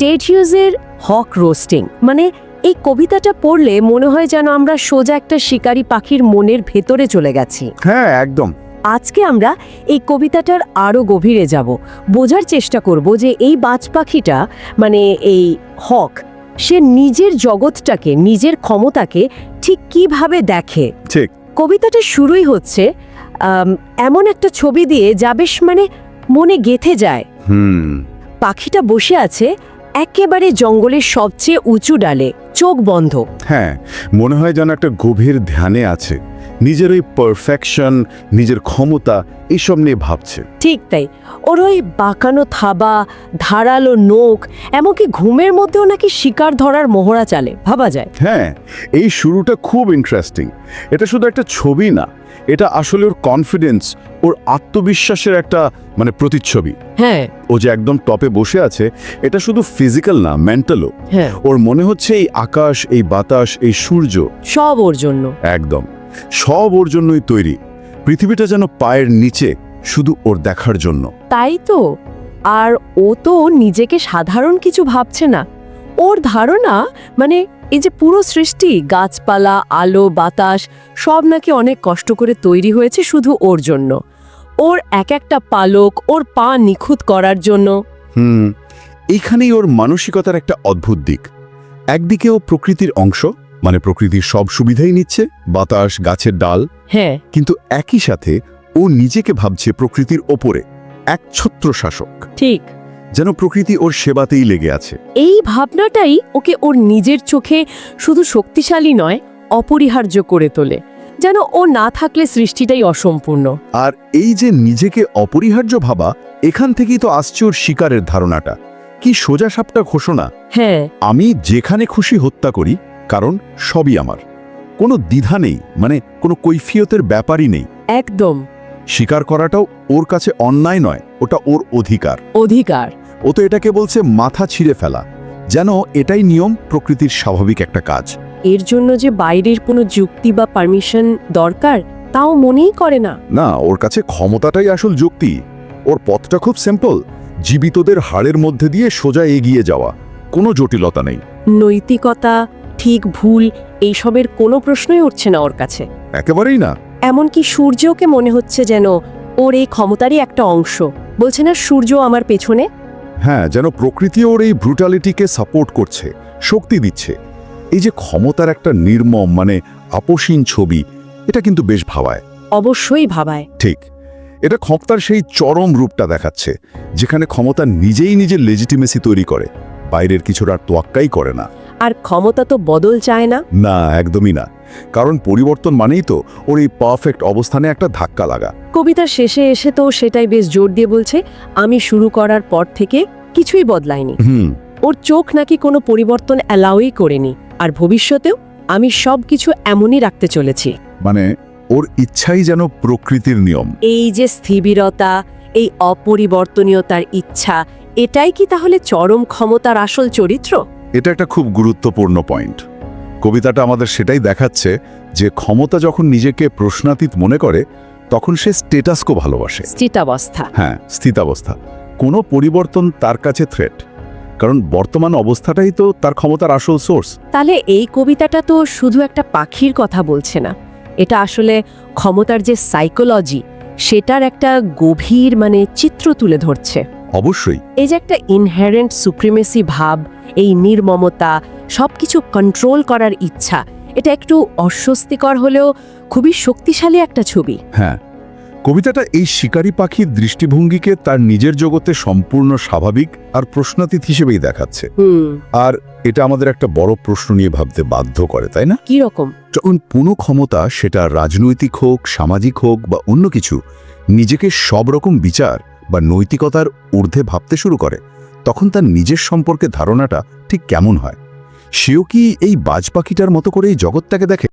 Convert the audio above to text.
TET হিউজের হক roasting মানে এই কবিতাটা পড়লে মনে হয় যেন আমরা সোজা একটা শিকারী পাখির মনের ভেতরে চলে গেছি। হ্যাঁ একদম। আজকে আমরা এই কবিতাটার আরও গভীরে যাব। বোঝার চেষ্টা করব যে এই বাজ পাখিটা মানে এই হক সে নিজের জগৎটাকে নিজের ক্ষমতাকে ঠিক কীভাবে দেখে? ঠিক। কবিতাটা শুরুই হচ্ছে এমন একটা ছবি দিয়ে যা বেশ মানে মনে গেথে যায়। হুম। পাখিটা বসে আছে একেবারে জঙ্গলের সবচেয়ে উঁচু ডালে, চোখ বন্ধ। হ্যাঁ মনে হয় যেন একটা গভীর ধ্যানে আছে। নিজের ওই পারফেকশন নিজের ক্ষমতা এইসব নিয়ে ভাবছে। ঠিক তাই। ওর ওই বাঁকানো থাবা ধারালো নোখ এমনকি ঘুমের মধ্যেও নাকি শিকার ধরার মোহরা চালে ভাবা যায়। হ্যাঁ এই শুরুটা খুব ইন্টারেস্টিং এটা শুধু একটা ছবি না এটা আসলে ওর কনফিডেন্স ওর আত্মবিশ্বাসের একটা মানে প্রতিচ্ছবি। হ্যাঁ। ও যে একদম টপে বসে আছে এটা শুধু ফিজিক্যাল না মেন্টালও হ্যাঁ। ওর মনে হচ্ছে এই আকাশ এই বাতাস এই সূর্য। সব ওর জন্য। একদম। সব ওর জন্যই তৈরি। পৃথিবীটা যেন পায়ের নিচে শুধু ওর দেখার জন্য। তাই তো? আর ও তো নিজেকে সাধারণ কিছু ভাবছে না। ওর ধারণা মানে এই যে পুরো সৃষ্টি গাছপালা আলো বাতাস সব নাকি অনেক কষ্ট করে তৈরি হয়েছে শুধু ওর জন্য। ওর এক একটা পালক ওর পা নিখুঁত করার জন্য। হুম এইখানেই ওর মানসিকতার একটা অদ্ভুত দিক। একদিকে ও প্রকৃতির অংশ মানে প্রকৃতির সব সুবিধাই নিচ্ছে বাতাস গাছের ডাল। হ্যাঁ। কিন্তু একই সাথে ও নিজেকে ভাবছে প্রকৃতির ওপরে এক ছত্র শাসক। ঠিক। যেন প্রকৃতি ওর সেবাতেই লেগে আছে। এই ভাবনাটাই ওকে ওর নিজের চোখে শুধু শক্তিশালী নয় অপরিহার্য করে তোলে। যেন ও না থাকলে সৃষ্টিটাই অসম্পূর্ণ। আর এই যে নিজেকে অপরিহার্য ভাবা এখান থেকেই তো আসছে ওর শিকারের ধারণাটা। কি সোজা সাপটা ঘোষণা? হ্যাঁ। আমি যেখানে খুশি হত্যা করি কারণ সবই আমার। কোনো দ্বিধা নেই মানে কোনো কৈফিয়তের ব্যাপারই নেই। একদম। স্বীকার করাটাও ওর কাছে অন্যায় নয় ওটা ওর অধিকার। অধিকার। ও তো এটাকে বলছে মাথা ছিঁড়ে ফেলা। যেন এটাই নিয়ম প্রকৃতির স্বাভাবিক একটা কাজ। এর জন্য যে বাইরের কোনো যুক্তি বা পারমিশন দরকার তাও মনেই করে না। না ওর কাছে ক্ষমতাটাই আসল যুক্তি। ওর পথটা খুব সিম্পল জীবিতদের হাড়ের মধ্যে দিয়ে সোজা এগিয়ে যাওয়া। কোনো জটিলতা নেই। নৈতিকতা ঠিক ভুল এইসবের কোনো প্রশ্নই উঠছে না ওর কাছে। একেবারেই না। এমনকি সূর্যকে মনে হচ্ছে যেন ওর এই ক্ষমতারই একটা অংশ। বলছে না সূর্য আমার পেছনে? হ্যাঁ যেন প্রকৃতি ওর এই ব্রুটালিটিকে সাপোর্ট করছে শক্তি দিচ্ছে। এই যে ক্ষমতার একটা নির্মম মানে আপোষীন ছবি এটা কিন্তু বেশ ভাবায়। অবশ্যই ভাবায়। ঠিক। এটা ক্ষমতার সেই চরম রূপটা দেখাচ্ছে যেখানে ক্ষমতা নিজেই নিজের লেজিটিমেসি তৈরি করে বাইরের কিছুটা আর তোয়াক্কাই করে না। আর ক্ষমতা তো বদল চায় না? না একদমই না। কারণ পরিবর্তন মানেই তো ওর এই পারফেক্ট অবস্থানে একটা ধাক্কা লাগা। কবিতার শেষে এসে তো সেটাই বেশ জোর দিয়ে বলছে আমি শুরু করার পর থেকে কিছুই বদলায়নি। হুম। ওর চোখ নাকি কোনো পরিবর্তন অ্যালাউই করেনি। আর ভবিষ্যতেও আমি সব কিছু এমনই রাখতে চলেছি। মানে ওর ইচ্ছাই যেন প্রকৃতির নিয়ম। এই যে স্থিবিরতা এই অপরিবর্তনীয়তার ইচ্ছা এটাই কি তাহলে চরম ক্ষমতার আসল চরিত্র? এটা একটা খুব গুরুত্বপূর্ণ পয়েন্ট। কবিতাটা আমাদের সেটাই দেখাচ্ছে যে ক্ষমতা যখন নিজেকে প্রশ্নাতীত মনে করে তখন সে স্টেটাসকো ভালোবাসে। স্থিতাবস্থা। হ্যাঁ স্থিতাবস্থা। কোনো পরিবর্তন তার কাছে থ্রেট কারণ বর্তমান অবস্থাটাই তো তার ক্ষমতার আসল সোর্স তাহলে এই কবিতাটা তো শুধু একটা পাখির কথা বলছে না। এটা আসলে ক্ষমতার যে সাইকোলজি সেটার একটা গভীর মানে চিত্র তুলে ধরছে। অবশ্যই। এই যে একটা ইনহেরেন্ট সুপ্রিমেসি ভাব এই নির্মমতা সবকিছু কন্ট্রোল করার ইচ্ছা এটা একটু অস্বস্তিকর হলেও খুবই শক্তিশালী একটা ছবি। হ্যাঁ কবিতাটা এই শিকারী পাখির দৃষ্টিভঙ্গিকে তার নিজের জগতে সম্পূর্ণ স্বাভাবিক আর প্রশ্নাতীত হিসেবেই দেখাচ্ছে। আর এটা আমাদের একটা বড় প্রশ্ন নিয়ে ভাবতে বাধ্য করে তাই না? কি রকম? যখন পুনো ক্ষমতা সেটা রাজনৈতিক হোক সামাজিক হোক বা অন্য কিছু নিজেকে সব রকম বিচার বা নৈতিকতার ঊর্ধ্বে ভাবতে শুরু করে তখন তার নিজের সম্পর্কে ধারণাটা ঠিক কেমন হয়? সেও কি এই বাজ পাখিটার মতো করে এই জগৎটাকে দেখে?